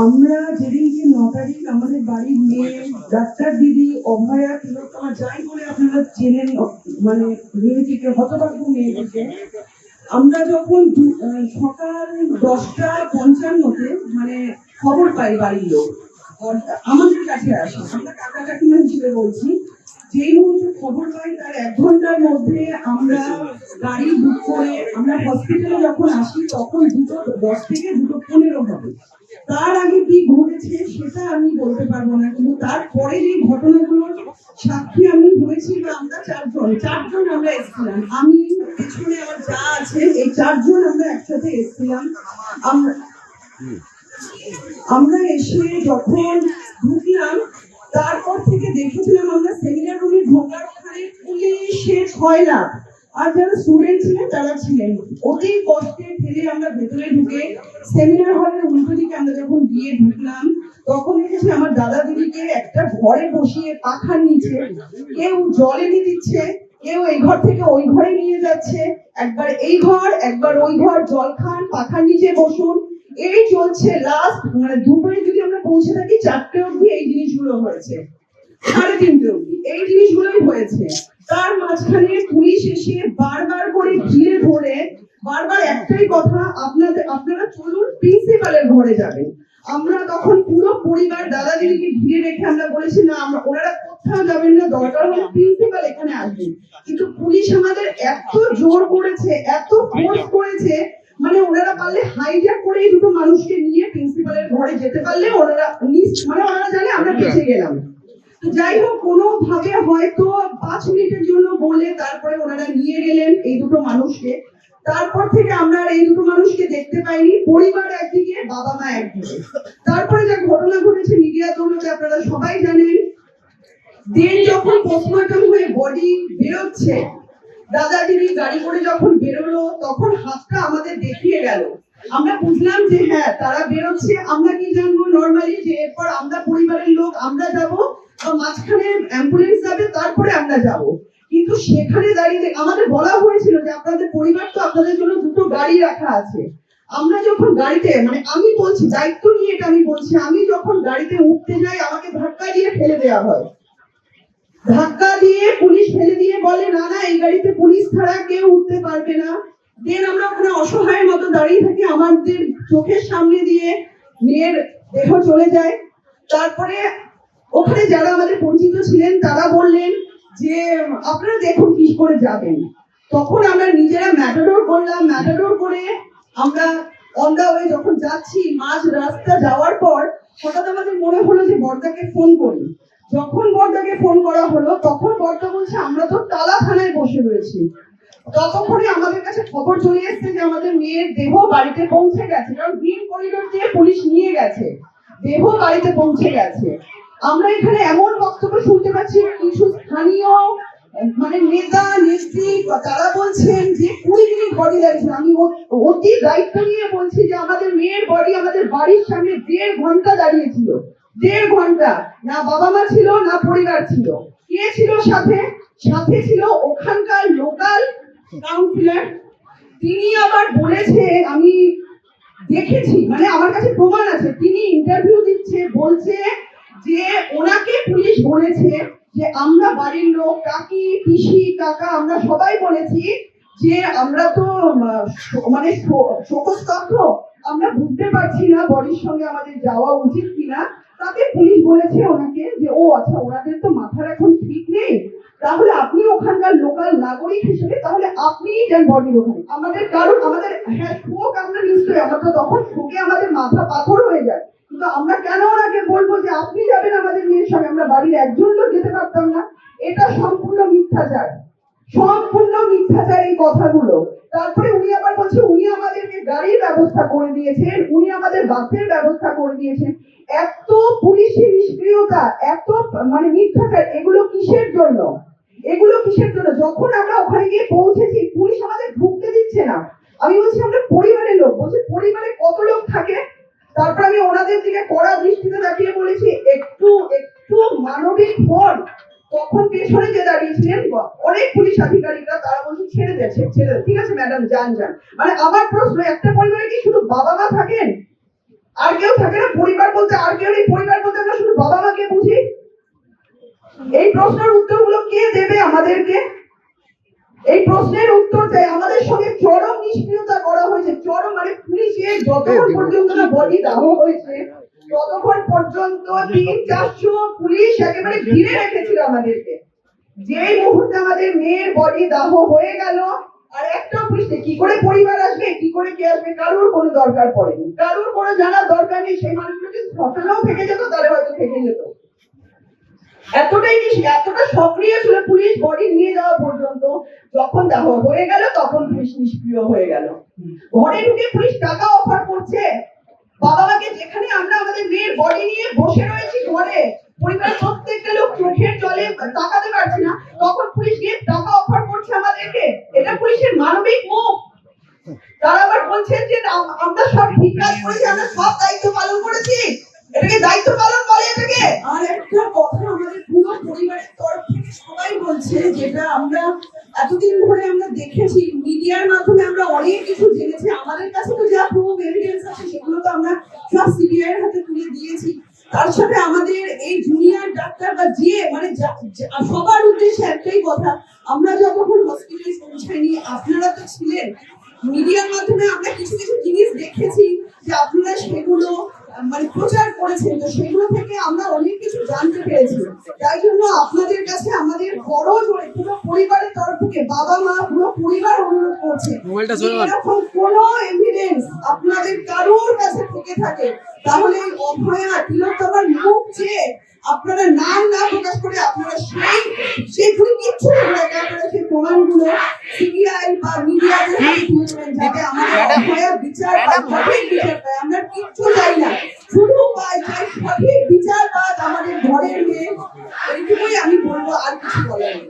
আমরা যেদিন যে ন তারিখ আমাদের বাড়ির মেয়ে, ডাক্তার দিদি অভয়া তিলোত্তমা যাই বলে আপনারা চেনেন মানে মেয়েটিকে হতভাগ্য মেয়েটিকে আমরা যখন সকাল দশটা পঞ্চান্নতে মানে খবর পাই বাড়ির লোক আমাদের কাছে আসে, আমরা কাকা কাকিমা হিসেবে বলছি যেই মুহূর্তে খবর পাই, তার এক ঘণ্টার মধ্যে আমরা গাড়ি বুক করে আমরা হসপিটালে যখন আসি, তখন দুটো, দশ থেকে দুটো পনেরো হবে। তার আগে কি ঘটেছে সেটা আমি বলতে পারব না, কিন্তু তারপরে যে ঘটনাগুলোর সাক্ষী আমি হয়েছি বা আমরা চারজন চারজন আমরা এসেছিলাম। আমি, পেছনে আমার যা আছে, এই চারজন আমরা একসাথে এসেছিলাম। আমরা আমরা এসে যখন ঢুকলাম তারপর থেকে দেখেছিলাম আমরা সেমিনার রুমে ঢোকার ওখানে পুলিশের ছয় লাখ আর যারা স্টুডেন্ট ছিলেন, তারা ছিলেন। অতি কষ্টে ঠেলে আমরা ভেতরে ঢুকে সেমিনার হলের উল্টো দিকে আমরা যখন গিয়ে ঢুকলাম, তখন দেখেছি আমার দাদা দিদিকে একটা ঘরে বসিয়ে পাখার নিচে কেউ জল এনে দিচ্ছে, কেউ এই ঘর থেকে ওই ঘরে নিয়ে যাচ্ছে। একবার এই ঘর, একবার ওই ঘর, জল খান, পাখার নিচে বসুন। এই চলছে লাস্ট মানে দুপুরে যদি আমরা পৌঁছে থাকি, চারটে অবধি এই জিনিসগুলো হয়েছে। সাড়ে তিনটে অবধি এই জিনিসগুলোই হয়েছে। তার মাঝখানে পুলিশ এসে বারবার করে ঘিরে ধরে, বারবার একটাই কথা, আপনাদের, আপনারা চলুন প্রিন্সিপালের ঘরে যাবেন। আমরা তখন পুরো পরিবার দাদা দিদিকে ঘিরে রেখে আমরা বলেছি, না, আমরা, ওনারা কোথাও যাবেন না, দরকার হলে প্রিন্সিপাল এখানে আসবেন। কিন্তু পুলিশ আমাদের এত জোর করেছে, এত ফোর্স করেছে মানে ওনারা পারলে হাইজ্যাক করে এই দুটো মানুষকে নিয়ে প্রিন্সিপালের ঘরে যেতে পারলে ওনারা মানে ওনারা জানে আমরা বেঁচে গেলাম। তো যাই হোক কোনো ভাবে হয়তো পাঁচ মিনিটের জন্য বলে তারপরে ওনারা নিয়ে গেলেন এই দুটো মানুষকে। তারপর থেকে আমরা আর এই দুটো মানুষকে দেখতে পাইনি পরিবার একদিকে বাবা মা একদিকে। তারপরে যা ঘটনা ঘটেছে মিডিয়া দৌলতে আপনারা সবাই জানেন। দেন যখন পোস্টমর্টম হয়ে বডি বেরোচ্ছে দাদা দিদি গাড়ি করে যখন বেরোলো, তখন হাতটা আমাদের দেখিয়ে গেল। আমরা বুঝলাম যে হ্যাঁ তারা বেরোচ্ছে, আমরা কি জানব নর্মালি যে এরপর আমরা পরিবারের লোক, আমরা যাব, বা মাঝখানে অ্যাম্বুলেন্স যাবে, তারপরে আমরা যাব। কিন্তু সেখানে দাঁড়িয়ে আমাদের বলা হয়েছিল যে আপনাদের পরিবার তো আপনাদের জন্য দুটো গাড়ি রাখা আছে। আমরা যখন গাড়িতে মানে আমি বলছি, দায়িত্ব নিয়ে এটা আমি বলছি, আমি যখন গাড়িতে উঠতে যাই, আমাকে ধাক্কা দিয়ে ফেলে দেওয়া হয়। ধাক্কা দিয়ে পুলিশ ফেলে দিয়ে বলে, না না, এই গাড়িতে পুলিশ ছাড়া কেউ উঠতে পারবে না। দেন আমরা ওখানে অসহায়ের মতো দাঁড়িয়ে থাকি, আমাদের চোখের সামনে দিয়ে মেয়ের দেহ চলে যায়। তারপরে ওখানে যারা আমাদের পরিচিত ছিলেন, তারা বললেন যে, আপনারা দেখুন কি করে যাবেন। তখন আমরা নিজেরা ম্যাটাডোর করলাম। ম্যাটাডোর করে আমরা অন দা ওয়ে যখন যাচ্ছি, মাঝ রাস্তা যাওয়ার পর হঠাৎ আমাদের মনে হলো যে বর্দাকে ফোন করি। যখন বর্দাকে ফোন করা হলো, তখন বর্দা বলছে, আমরা তো টালা থানায় বসে রয়েছি। ততক্ষণে আমাদের কাছে খবর চলে এসেছে যে আমাদের মেয়ের দেহ বাড়িতে পৌঁছে গেছে। কারণ গ্রিন করিডোর দিয়ে পুলিশ নিয়ে গেছে। দেহ বাড়িতে পৌঁছে গেছে। আমরা এখানে এমন বক্তব্য শুনতে পাচ্ছি, কিছু স্থানীয় মানে নেতা, নেত্রী, তারা বলছেন যে, কুড়ি মিনিট বডি লাগছে আমি অতি দায়িত্ব নিয়ে বলছি যে, আমাদের মেয়ের বডি আমাদের বাড়ির সামনে দেড় ঘণ্টা দাঁড়িয়েছিল দেড় ঘণ্টা। না বাবা মা ছিল, না পরিবার ছিল। কে ছিল সাথে? সাথে ছিল ওখানকার লোকাল কাউন্সিলর তিনি আবার বলেছে, আমি দেখেছি মানে আমার কাছে প্রমাণ আছে, তিনি ইন্টারভিউ দিচ্ছে, বলছে যে ওনাকে পুলিশ বলেছে যে আমরা বাড়ির লোক, কাকি, পিসি, কাকা, আমরা সবাই বলেছি যে আমরা তো মানে শোকস্তব্ধ। আমরা বুঝতে পারছি না বডির সঙ্গে আমাদের যাওয়া উচিত কিনা। তাতে পুলিশ বলেছে ওনাকে যে, ও আচ্ছা ওনাদের তো মাথার এখন ঠিক নেই। তাহলে আপনি ওখানকার লোকাল নাগরিক হিসেবে তাহলে আপনিই যান বডির ওখানে। আমাদের কারণ, আমাদের হ্যাঁ শোক আমরা নিশ্চয়ই, আমরা তো তখন শোকে আমাদের মাথা পাথর হয়ে যায়। কিন্তু আমরা কেন ওনাকে বলব যে, আপনি যাবেন আমাদের মেয়ের সঙ্গে? আমরা বাড়ির একজন লোক যেতে পারতাম না। এটা সম্পূর্ণ মিথ্যাচার। সম্পূর্ণ মিথ্যাচার এই কথাগুলো। তারপরে উনি আবার বলছে, উনি আমাদেরকে গাড়ির ব্যবস্থা করে দিয়েছেন। উনি আমাদের বাসের ব্যবস্থা করে দিয়েছেন। এত পুলিশি নিষ্ক্রিয়তা, এত মানে মিথ্যাচার, এগুলো কিসের জন্য? এগুলো কিসের জন্য? যখন আমরা ওখানে গিয়ে পৌঁছেছি, পুলিশ আমাদের ঢুকতে দিচ্ছে না। আমি বলছি, আমরা পরিবারের লোক। বলছি, পরিবারে কত লোক থাকে? তারপর আমি ওনাদের দিকে কড়া দৃষ্টিতে তাকিয়ে বলেছি, একটু একটু মানবিক হন। তখন পেছনে যে দাঁড়িয়েছিলেন, অনেক পুলিশ আধিকারিকরা, তারা বলছে, ছেড়ে দিয়েছে ছেড়ে। ঠিক আছে, ম্যাডাম, যান যান। মানে আমার প্রশ্ন, একটা পরিবারে কি শুধু বাবা মা থাকেন? আর কেউ থাকে না পরিবার বলতে আর কেউ নেই পরিবার বলতে আমরা শুধু বাবা মাকে বুঝি। এই প্রশ্নের উত্তরগুলো কে দেবে আমাদেরকে? এই প্রশ্নের উত্তর দেয় আমাদের সঙ্গে চরম নিষ্ক্রিয়তা করা হয়েছে। চরম মানে পুলিশের যতক্ষণ পর্যন্ত না বডি দাহ হয়েছে ততক্ষণ পর্যন্ত তিন চারশো পুলিশ একেবারে ঘিরে রেখেছিল আমাদেরকে। যেই মুহূর্তে আমাদের মেয়ের বডি দাহ হয়ে গেল আর একটা পুলিশ কি করে পরিবার আসবে, কি করে কে আসবে, কারোর কোনো দরকার পড়েনি। কারোর কোনো জানার দরকার নেই, সেই মানুষগুলো যদি থেকে যেত, তাহলে হয়তো থেকে যেত। এতটাই এতটা সক্রিয় ছিল, পুলিশ বডি নিয়ে যাওয়া পর্যন্ত, যখন দেখো হয়ে গেল, তখন পুলিশ নিষ্ক্রিয় হয়ে গেল। ঘরে ঢুকে পুলিশ টাকা অফার করছে। বাবা মাকে যেখানে আমরা আমাদের মেয়ের বডি নিয়ে বসে রয়েছি ঘরে, পরিবারের এটা পুলিশের মানবিক মুখ। তারা আবার বলছেন যে আমরা সব ঠিক কাজ করেছি, আমরা সব দায়িত্ব পালন করেছি। এটাকে দায়িত্ব পালন বলে এটাকে? আর একটা কথা আমাদের পুরো পরিবারের তরফ থেকে সবাই বলছে, যেটা আমরা এতদিন ধরে আমরা দেখেছি, মিডিয়ার মাধ্যমে আমরা অনেক কিছু জেনেছি। আমাদের কাছে তো যা প্রুফ এভিডেন্স আছে, সেগুলো তো আমরা সব সিবিআই এর হাতে তুলে দিয়েছি। তার সাথে আমাদের এই জুনিয়র ডাক্তার বা যে মানে সবার উদ্দেশ্যে একটাই কথা আমরা যতক্ষণ হসপিটালে পৌঁছাইনি আপনারা তো ছিলেন। মিডিয়ার মাধ্যমে আমরা কিছু কিছু জিনিস দেখেছি যে আপনারা সেগুলো মানে প্রচার করেছেন। তো সেগুলো থেকে আমরা অনেক কিছু জানতে পেরেছি। তাই জন্য আপনাদের কাছে আমাদের বড় জোরে পুরো পরিবারের তরফ থেকে বাবা মা পুরো পরিবার অনুরোধ করছে। এরকম কোনো এভিডেন্স আপনাদের কারোর কাছে থেকে থাকে। তাহলে এই অভয়া তিলোত্তমার মুখ চেয়ে আপনারা নাম না প্রকাশ করে আপনারা সেই সেগুলি কিচ্ছু না আপনারা সেই প্রমাণগুলো সিবিআই বা মিডিয়াতে তুলে দেবেন যাতে আমাদের অভয়া বিচার পায় সঠিক বিচার পায়। আমরা কিচ্ছু চাই না। শুধু পাই চাই সঠিক বিচার পাক আমাদের ঘরের মেয়ে। এইটুকুই আমি বলব আর কিছু বলার নেই।